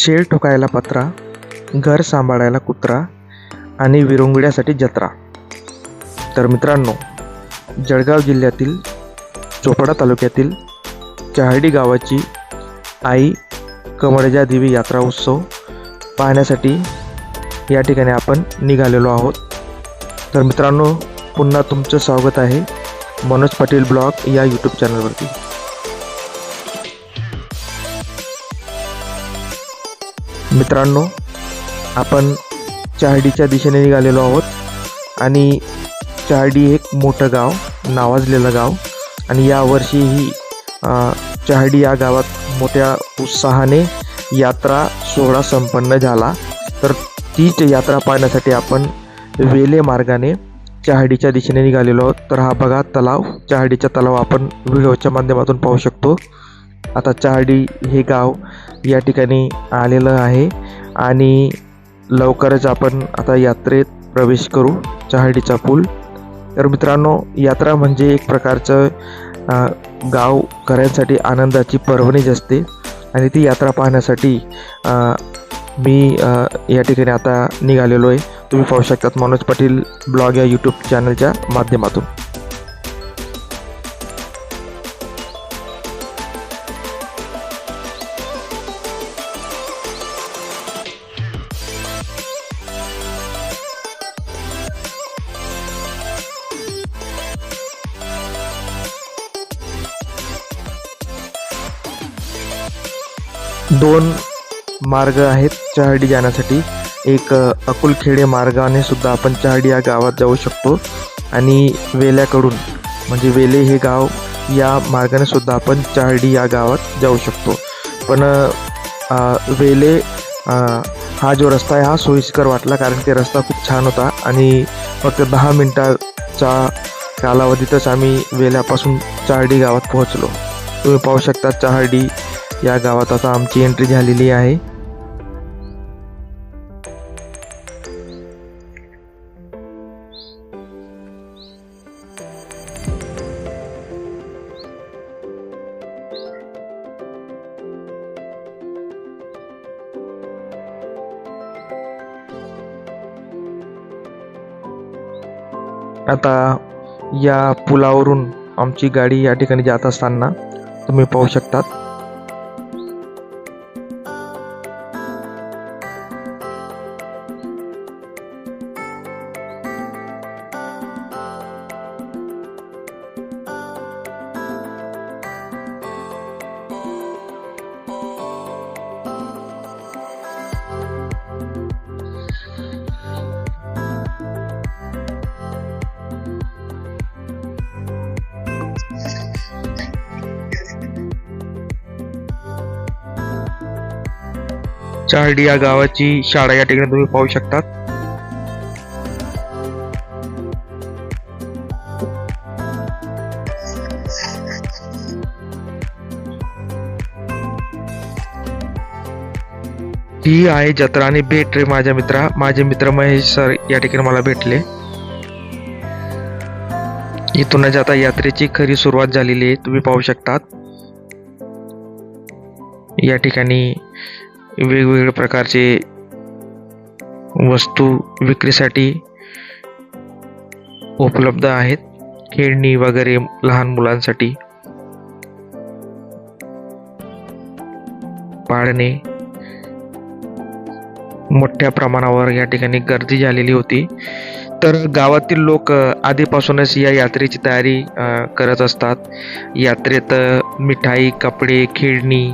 शेळ ठोकायला पत्रा घर सांभाळायला कुत्रा आणि विरंगुळ्यासाठी जत्रा. तर मित्रांनो जळगाव जिल्ह्यातील चोपडा तालुक्यातील चहाडी गावाची आई कमळजा देवी यात्रा उत्सव पाहण्यासाठी या ठिकाणी आपण निघालेलो आहोत. तर मित्रांनो पुन्हा तुमचं स्वागत आहे मनोज पाटील ब्लॉग या यूट्यूब चॅनलवरती मित्रांनो आपण चहाडीच्या दिशेने निघालेलो आहोत आणि चहाडी एक मोठं गाव नावाजलेलं गाव. आणि यावर्षीही चहाडी या गावात मोठ्या उत्साहाने यात्रा सोहळा संपन्न झाला. तर तीच यात्रा पाहण्यासाठी आपण वेले मार्गाने चहाडीच्या दिशेने निघालेलो आहोत. तर हा बघा तलाव चहाडीचा तलाव आपण व्हिडिओच्या माध्यमातून पाहू शकतो. आता चहाडी हे गाव या ठिकाणी आलेलं आहे आणि लवकरच आपण आता यात्रेत प्रवेश करू चहाडीचा पूल. तर मित्रांनो यात्रा म्हणजे एक प्रकारचं गाव गावकऱ्यांसाठी आनंदाची पर्वणीच असते. आणि ती यात्रा पाहण्यासाठी मी या ठिकाणी आता निघालेलो आहे तुम्ही पाहू शकतात मनोज पाटील ब्लॉग या यूट्यूब चॅनलच्या माध्यमातून. दोन मार्ग आहेत चहाडी जाण्यासाठी. एक अकुलखेडे मार्गाने सुद्धा आपण चहाडी या गावात जाऊ शकतो. आणि वेल्याकडून म्हणजे वेले हे गाव या मार्गाने सुद्धा आपण चहाडी या गावात जाऊ शकतो. पण वेले हा जो रस्ता आहे हा सोयीस्कर वाटला कारण ते रस्ता खूप छान होता. आणि फक्त दहा मिनटाचा कालावधीतच आम्ही वेल्यापासून चहाडी गावात पोहोचलो. तुम्ही पाहू शकता चहाडी या गावात आता आमची एंट्री झालेली आहे. आता या पुलावरून आमची गाडी या ठिकाणी जात असताना तुम्ही पाहू शकतात. चारडी या गावाची शाळा या ठिकाणी तुम्ही पाहू शकतात. ही आहे जत्रा आणि भेट रे माझ्या मित्रा. माझे मित्र महेश सर या ठिकाणी मला भेटले. इथूनच आता यात्रेची खरी सुरुवात झालेली आहे. तुम्ही पाहू शकतात. या ठिकाणी वेगवेगळ्या प्रकारचे वस्तू विक्रीसाठी उपलब्ध आहेत. खेळणी वगैरे लहान मुलांसाठी. पाळणे. मोठ्या प्रमाणावर या ठिकाणी गर्दी झालेली होती. तर गावातील लोक आधीपासूनच या यात्रेची तयारी करत असतात. यात्रेत मिठाई कपडे खेळणी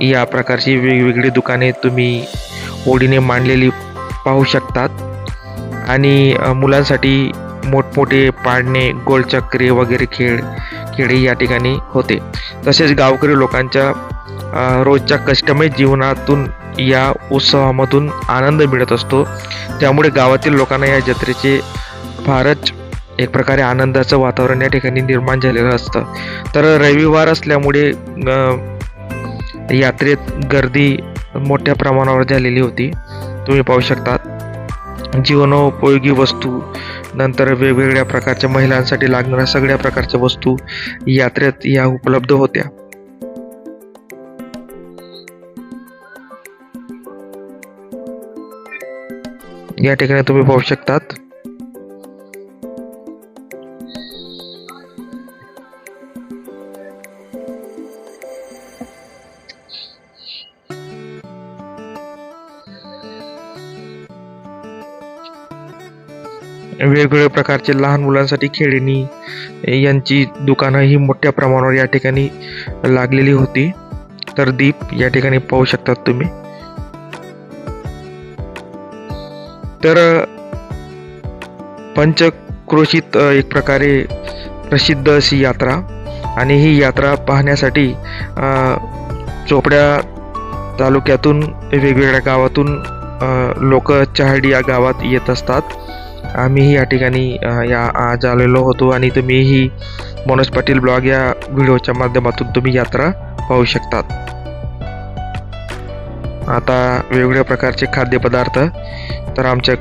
या प्रकारची वेगवेगळी दुकाने तुम्ही ओढीने मांडलेली पाहू शकतात. आणि मुलांसाठी मोठमोठे पाळणे गोलचक्रे वगैरे खेळ खेळही या ठिकाणी होते. तसेच गावकरी लोकांच्या रोजच्या कष्टमय जीवनातून या उत्सवामधून आनंद मिळत असतो. त्यामुळे गावातील लोकांना या जत्रेचे फारच एक प्रकारे आनंदाचं वातावरण या ठिकाणी निर्माण झालेलं असतं. तर रविवार असल्यामुळे यात्रेत गर्दी मोठ्या प्रमाणावर झालेली होती. तुम्ही पाहू शकतात जीवनोपयोगी वस्तू नंतर वेगवेगळ्या प्रकारच्या महिलांसाठी लागणाऱ्या सगळ्या प्रकारच्या वस्तू यात्रेत या उपलब्ध होत्या. या ठिकाणी तुम्ही पाहू शकतात. वेगवेगळ्या प्रकारचे लहान मुलांसाठी खेळणी यांची दुकानं ही मोठ्या प्रमाणावर या ठिकाणी लागलेली होती. तर दीप या ठिकाणी पाहू शकतात तुम्ही. तर पंचक्रोशीत एक प्रकारे प्रसिद्ध अशी यात्रा आणि ही यात्रा पाहण्यासाठी चोपड्या तालुक्यातून वेगवेगळ्या गावातून लोक चहाडी या गावात येत असतात. आम्हीही या ठिकाणी या आज आलेलो होतो आणि तुम्हीही मनोज पाटील ब्लॉग या व्हिडिओच्या माध्यमातून तुम्ही यात्रा पाहू शकतात. आता वेगवेगळ्या प्रकारचे खाद्यपदार्थ तर आमच्या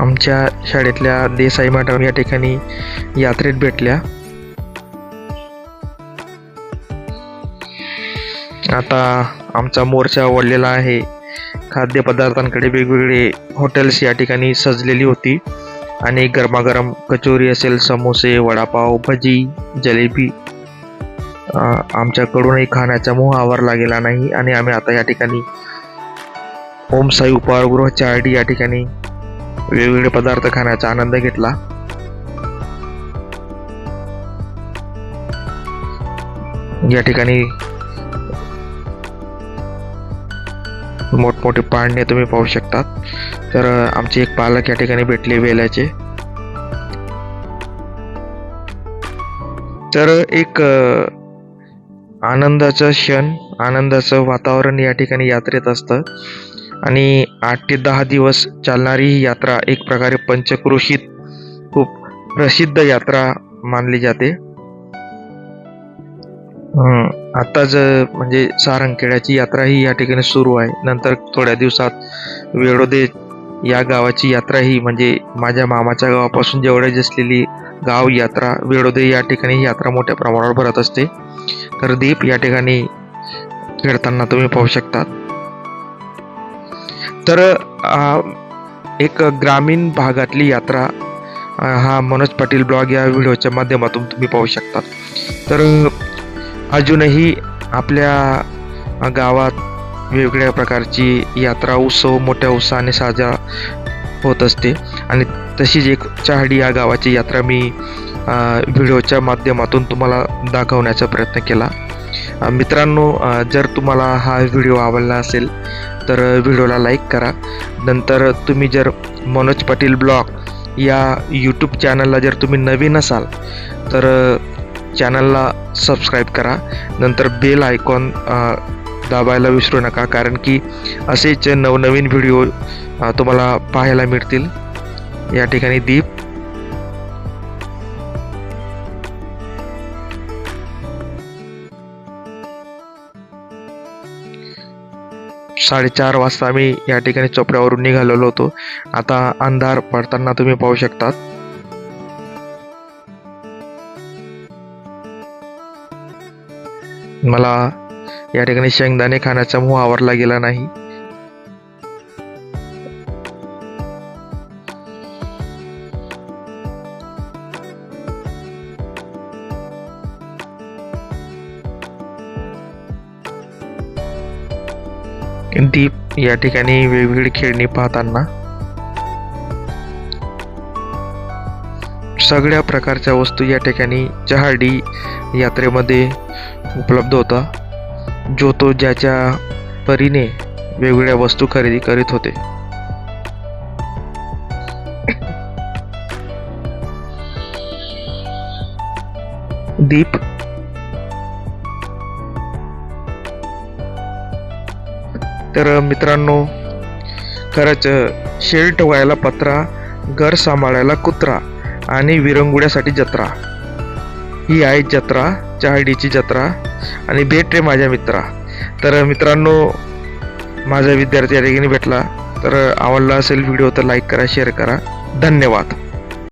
आमच्या शाळेतल्या देसाई मॅडम या ठिकाणी यात्रेत भेटल्या. आता आमचा मोर्चा ओढलेला आहे. खाद्यपदार्थांकडे वेगवेगळे हॉटेल्स या ठिकाणी सजलेली होती. आणि गरमागरम कचोरी असेल समोसे वडापाव भजी जलेबी आमच्याकडूनही खाण्याचा मोह आवर गेला नाही. आणि आम्ही आता या ठिकाणी ओम साई उपहारगृह चारडी या ठिकाणी वेगवेगळे पदार्थ खाण्याचा आनंद घेतला. या ठिकाणी मोठमोठे पाळणे तुम्ही पाहू शकतात. तर आमचे एक पालक या ठिकाणी भेटले वेल्याचे. तर एक आनंदाचा क्षण आनंदाचं वातावरण या ठिकाणी यात्रेत असतं. आणि आठ ते दहा दिवस चालणारी ही यात्रा एक प्रकारे पंचक्रोशीत खूप प्रसिद्ध यात्रा मानली जाते. आत्ताच आताच म्हणजे सारंगखेड्याची यात्रा ही या ठिकाणी सुरू आहे. नंतर थोड्या दिवसात वेळोदे या गावाची यात्रा ही म्हणजे माझ्या मामाच्या गावापासून जवळच असलेली गाव यात्रा वेळोदे या ठिकाणी ही यात्रा मोठ्या प्रमाणावर भरत असते. तर दीप या ठिकाणी खेळताना तुम्ही पाहू शकता तर एक ग्रामीण भागातली यात्रा हा मनोज पाटील ब्लॉग या व्हिडिओच्या माध्यमातून तुम्ही पाहू शकतात. तर अजूनही आपल्या गावात वेगवेगळ्या प्रकारची यात्रा उत्सव मोठ्या उत्साहाने साजरा होत असते. आणि तशीच एक चहाडी या गावाची यात्रा मी व्हिडिओच्या माध्यमातून तुम्हाला दाखवण्याचा प्रयत्न केला. मित्रांनो जर तुम्हाला हा व्हिडिओ आवडला असेल तर व्हिडिओला लाईक करा. नंतर तुम्ही जर मनोज पाटील ब्लॉग या यूट्यूब चॅनलला जर तुम्ही नवीन असाल तर चॅनलला सबस्क्राईब करा. नंतर बेल आयकॉन दाबायला विसरू नका कारण की असेच नवनवीन व्हिडिओ तुम्हाला पाहायला मिळतील. या ठिकाणी दीप साडेचार वाजता आम्ही या ठिकाणी चोपड्यावरून निघालेलो होतो. आता अंधार पडताना तुम्ही पाहू शकतात. मला या ठिकाणी शेंगदाणे खाण्याचा मोह आवरला गेला नाही. दीप या ठिकाणी वेगवेगळी खेळणी पाहताना सगळ्या प्रकारच्या वस्तू या ठिकाणी चहाडी यात्रेमध्ये उपलब्ध होता जो तो ज्याच्या परीने वेगवेगळ्या वस्तू खरेदी करीत होते. दीप तर मित्रांनो खरंच शेळ ठेवायला पत्रा घर सांभाळायला कुत्रा आणि विरंगुड्यासाठी जत्रा. ही आहे जत्रा चहाडीची जत्रा आणि भेट रे माझ्या मित्रा. तर मित्रांनो माझा विद्यार्थी या ठिकाणी भेटला. तर आवडला असेल व्हिडिओ तर लाईक करा शेअर करा. धन्यवाद.